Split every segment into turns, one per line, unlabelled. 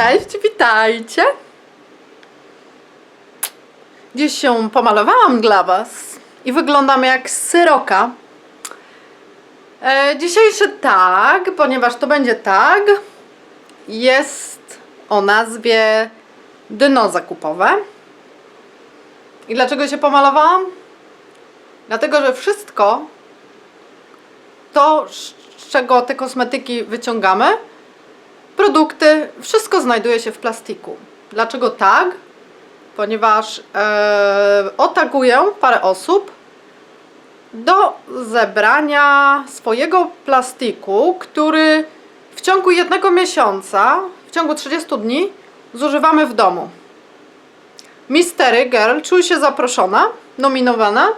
Cześć, witajcie. Dziś się pomalowałam dla Was i wyglądam jak syroka. E, dzisiejszy tag, ponieważ to będzie tag, jest o nazwie dno zakupowe. I dlaczego się pomalowałam? Dlatego, że wszystko to, z czego te kosmetyki wyciągamy, produkty, wszystko znajduje się w plastiku. Dlaczego tak? Ponieważ e, otaguję parę osób do zebrania swojego plastiku, który w ciągu jednego miesiąca, w ciągu 30 dni zużywamy w domu. Mystery Girl czuj się zaproszona, nominowana,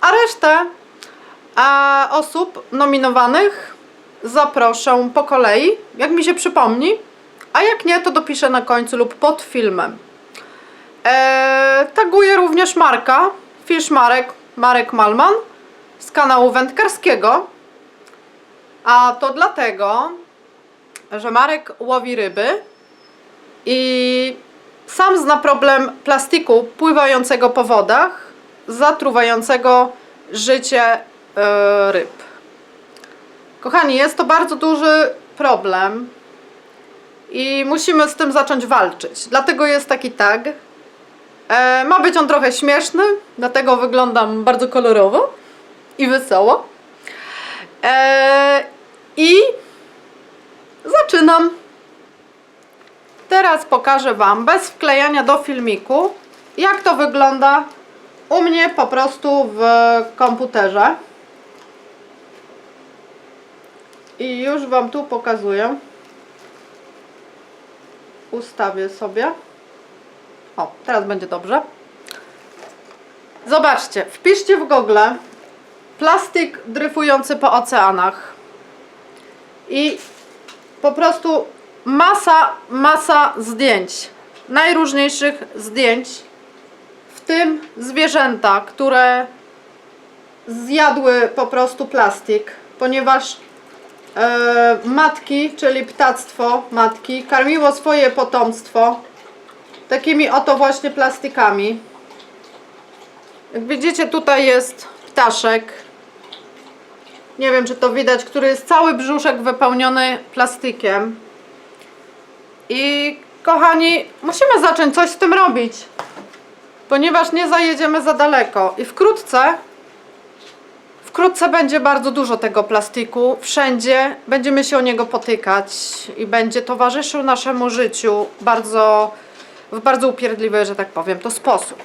a resztę a osób nominowanych zaproszę po kolei, jak mi się przypomni, a jak nie, to dopiszę na końcu lub pod filmem. Eee, taguję również Marka, Fish Marek, Marek Malman z kanału wędkarskiego. A to dlatego, że Marek łowi ryby i sam zna problem plastiku pływającego po wodach, zatruwającego życie e, ryb. Kochani, jest to bardzo duży problem i musimy z tym zacząć walczyć. Dlatego jest taki tag. E, ma być on trochę śmieszny, dlatego wyglądam bardzo kolorowo i wesoło. E, I zaczynam. Teraz pokażę Wam bez wklejania do filmiku, jak to wygląda u mnie po prostu w komputerze. I już Wam tu pokazuję. Ustawię sobie. O, teraz będzie dobrze. Zobaczcie, wpiszcie w Google plastik dryfujący po oceanach. I po prostu masa, masa zdjęć. Najróżniejszych zdjęć. W tym zwierzęta, które zjadły po prostu plastik, ponieważ e, matki, czyli ptactwo matki, karmiło swoje potomstwo takimi oto właśnie plastikami. Jak widzicie, tutaj jest ptaszek. Nie wiem, czy to widać, który jest cały brzuszek wypełniony plastikiem. I kochani, musimy zacząć coś z tym robić, ponieważ nie zajedziemy za daleko. I wkrótce Wkrótce będzie bardzo dużo tego plastiku. Wszędzie będziemy się o niego potykać i będzie towarzyszył naszemu życiu bardzo, w bardzo upierdliwy, że tak powiem, to sposób.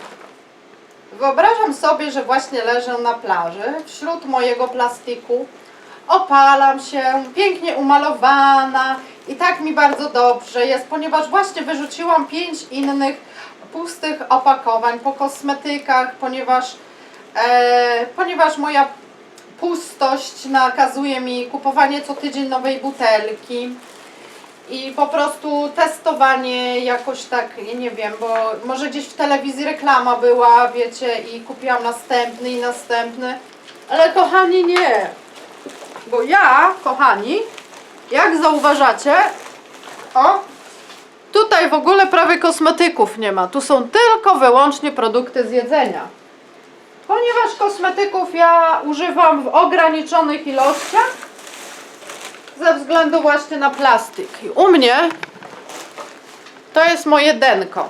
Wyobrażam sobie, że właśnie leżę na plaży wśród mojego plastiku. Opalam się, pięknie umalowana i tak mi bardzo dobrze jest, ponieważ właśnie wyrzuciłam pięć innych pustych opakowań po kosmetykach, ponieważ, e, ponieważ moja pustość nakazuje mi kupowanie co tydzień nowej butelki i po prostu testowanie jakoś tak, nie wiem, bo może gdzieś w telewizji reklama była, wiecie, i kupiłam następny i następny, ale kochani nie, bo ja, kochani, jak zauważacie, o, tutaj w ogóle prawie kosmetyków nie ma, tu są tylko wyłącznie produkty z jedzenia. Ponieważ kosmetyków ja używam w ograniczonych ilościach ze względu właśnie na plastik. U mnie to jest moje denko.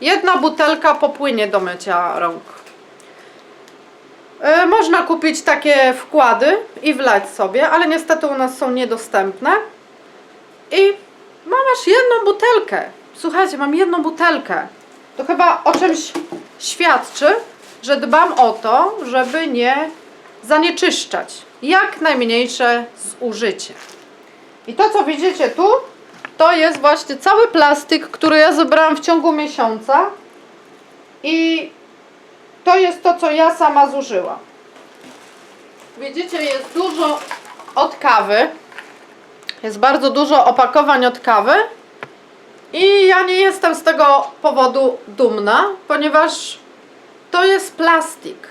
Jedna butelka popłynie do mycia rąk. E, Można kupić takie wkłady i wlać sobie, ale niestety u nas są niedostępne. I mam aż jedną butelkę. Słuchajcie, mam jedną butelkę. To chyba o czymś świadczy, że dbam o to, żeby nie zanieczyszczać. Jak najmniejsze zużycie. I to, co widzicie tu, to jest właśnie cały plastik, który ja zebrałam w ciągu miesiąca. I to jest to, co ja sama zużyłam. Widzicie, jest dużo od kawy. Jest bardzo dużo opakowań od kawy. Ja nie jestem z tego powodu dumna, ponieważ to jest plastik.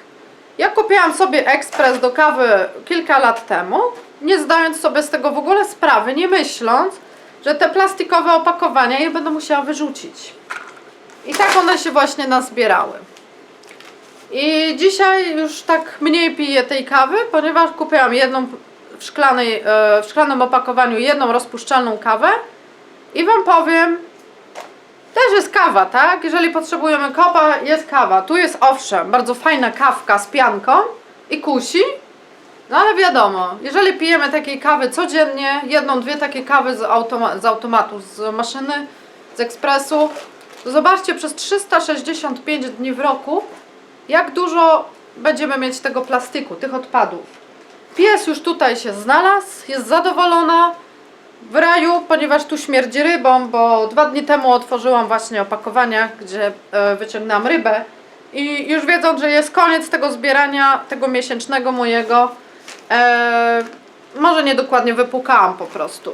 Ja kupiłam sobie ekspres do kawy kilka lat temu, nie zdając sobie z tego w ogóle sprawy, nie myśląc, że te plastikowe opakowania je będę musiała wyrzucić. I tak one się właśnie nazbierały. I dzisiaj już tak mniej piję tej kawy, ponieważ kupiłam jedną w, szklanej, e, w szklanym opakowaniu jedną rozpuszczalną kawę i Wam powiem, też jest kawa, tak? Jeżeli potrzebujemy kopa, jest kawa. Tu jest owszem, bardzo fajna kawka z pianką i kusi, no ale wiadomo, jeżeli pijemy takiej kawy codziennie, jedną, dwie takie kawy z, automa- z automatu, z maszyny, z ekspresu, to zobaczcie przez 365 dni w roku, jak dużo będziemy mieć tego plastiku, tych odpadów. Pies już tutaj się znalazł, jest zadowolona w raju, ponieważ tu śmierdzi rybą, bo dwa dni temu otworzyłam właśnie opakowania, gdzie e, wyciągnęłam rybę i już wiedząc, że jest koniec tego zbierania, tego miesięcznego mojego, e, może niedokładnie wypukałam po prostu.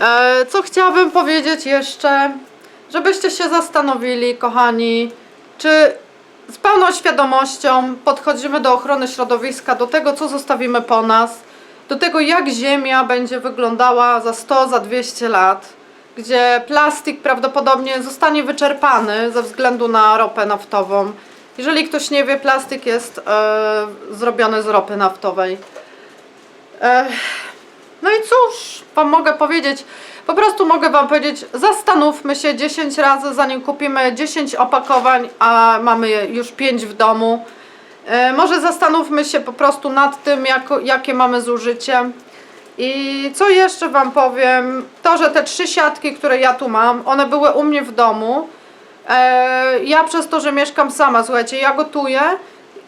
E, co chciałabym powiedzieć jeszcze? Żebyście się zastanowili, kochani, czy z pełną świadomością podchodzimy do ochrony środowiska, do tego, co zostawimy po nas, do tego, jak Ziemia będzie wyglądała za 100, za 200 lat, gdzie plastik prawdopodobnie zostanie wyczerpany ze względu na ropę naftową. Jeżeli ktoś nie wie, plastik jest e, zrobiony z ropy naftowej. E, no i cóż, Wam mogę powiedzieć, po prostu mogę Wam powiedzieć, zastanówmy się 10 razy, zanim kupimy 10 opakowań, a mamy już 5 w domu. E, może zastanówmy się po prostu nad tym, jako, jakie mamy zużycie. I co jeszcze Wam powiem, to, że te trzy siatki, które ja tu mam, one były u mnie w domu. E, ja przez to, że mieszkam sama, słuchajcie, ja gotuję,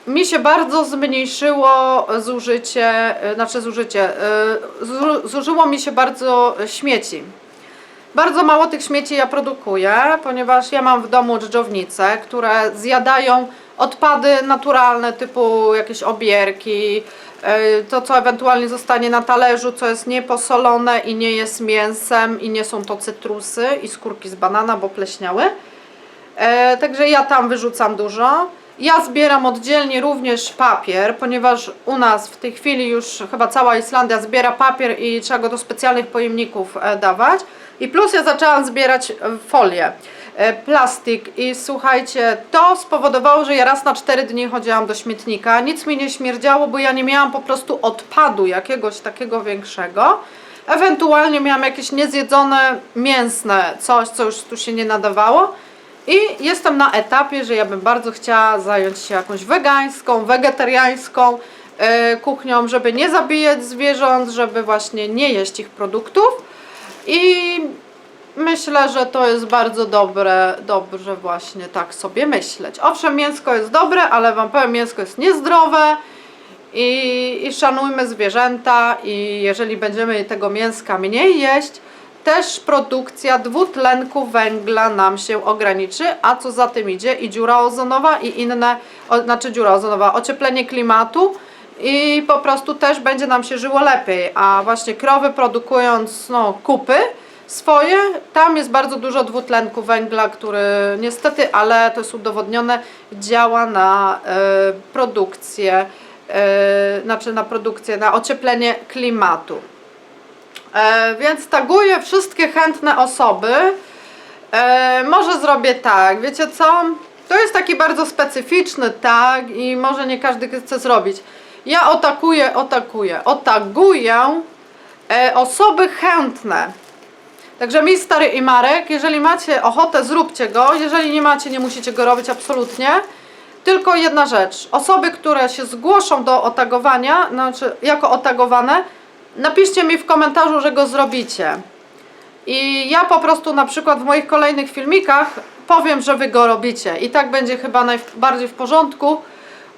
mi się bardzo zmniejszyło zużycie, e, znaczy zużycie, zu- zużyło mi się bardzo śmieci. Bardzo mało tych śmieci ja produkuję, ponieważ ja mam w domu dżdżownice, które zjadają odpady naturalne typu jakieś obierki, e, to co ewentualnie zostanie na talerzu, co jest nieposolone i nie jest mięsem i nie są to cytrusy i skórki z banana, bo pleśniały. E, także ja tam wyrzucam dużo. Ja zbieram oddzielnie również papier, ponieważ u nas w tej chwili już chyba cała Islandia zbiera papier i trzeba go do specjalnych pojemników e, dawać. I plus ja zaczęłam zbierać folię, plastik i słuchajcie, to spowodowało, że ja raz na 4 dni chodziłam do śmietnika. Nic mi nie śmierdziało, bo ja nie miałam po prostu odpadu jakiegoś takiego większego. Ewentualnie miałam jakieś niezjedzone mięsne coś, co już tu się nie nadawało. I jestem na etapie, że ja bym bardzo chciała zająć się jakąś wegańską, wegetariańską e, kuchnią, żeby nie zabijać zwierząt, żeby właśnie nie jeść ich produktów. I myślę, że to jest bardzo dobre, dobrze właśnie tak sobie myśleć. Owszem, mięsko jest dobre, ale Wam powiem, mięsko jest niezdrowe i, i szanujmy zwierzęta i jeżeli będziemy tego mięska mniej jeść, też produkcja dwutlenku węgla nam się ograniczy, a co za tym idzie? I dziura ozonowa i inne, o, znaczy dziura ozonowa, ocieplenie klimatu i po prostu też będzie nam się żyło lepiej, a właśnie krowy produkując no, kupy swoje, tam jest bardzo dużo dwutlenku węgla, który niestety, ale to jest udowodnione, działa na e, produkcję, e, znaczy na produkcję, na ocieplenie klimatu. E, więc taguję wszystkie chętne osoby. Może zrobię tak, wiecie co? To jest taki bardzo specyficzny tag i może nie każdy chce zrobić. Ja otakuję, otakuję, otaguję osoby chętne. Także mi stary i Marek, jeżeli macie ochotę, zróbcie go. Jeżeli nie macie, nie musicie go robić absolutnie. Tylko jedna rzecz. Osoby, które się zgłoszą do otagowania, znaczy jako otagowane, napiszcie mi w komentarzu, że go zrobicie. I ja po prostu na przykład w moich kolejnych filmikach powiem, że wy go robicie. I tak będzie chyba najbardziej w porządku,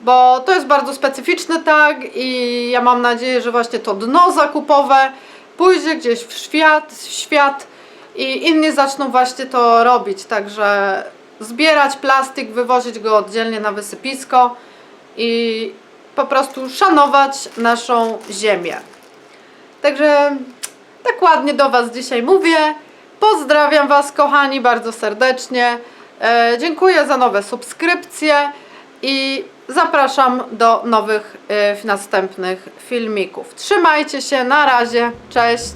bo to jest bardzo specyficzny tag i ja mam nadzieję, że właśnie to dno zakupowe pójdzie gdzieś w świat, w świat i inni zaczną właśnie to robić. Także zbierać plastik, wywozić go oddzielnie na wysypisko i po prostu szanować naszą ziemię. Także tak ładnie do Was dzisiaj mówię. Pozdrawiam Was, kochani, bardzo serdecznie. E, dziękuję za nowe subskrypcje i zapraszam do nowych e, następnych filmików. Trzymajcie się, na razie, cześć.